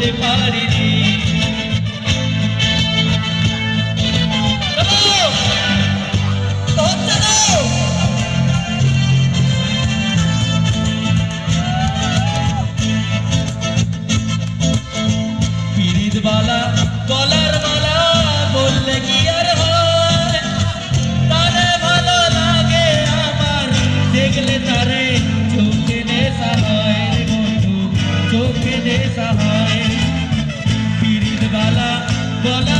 বুঝতে পারিনি। বললে কি আর হয়? তারে ভালো লাগে আমার, দেখলে তারে চোখে নেশা হয় বন্ধু, চোখে নেশা হয়। but I